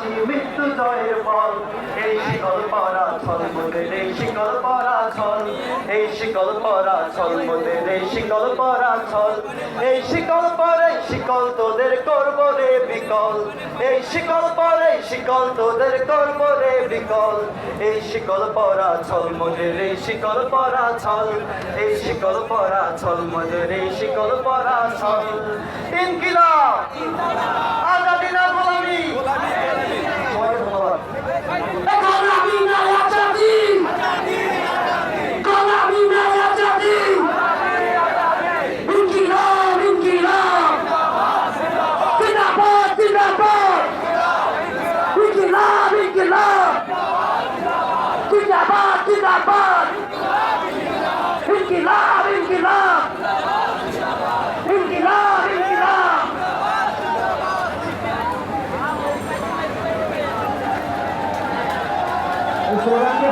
হাসি মৃত্যু জয়ের ফল এই শিকল পরা ছল মোদের এই শিকল পরা ছল এই শিকল পরা ছল মোদের এই শিকল পরা ছল এই শিকল পরে শিকল তোদের করব রে বিকল এই শিকল পরে শিকল তোদের করব রে বিকল এই শিকল পরা ছল মোদের এই শিকল পরা এই শিকল পরা ছল এই শিকল পরা ছল ইনকিলাব জিন্দাবাদ জিন্দাবাদ। ইনকিলাব ইনকিলাব। ইনকিলাব ইনকিলাব। স্লোগানকে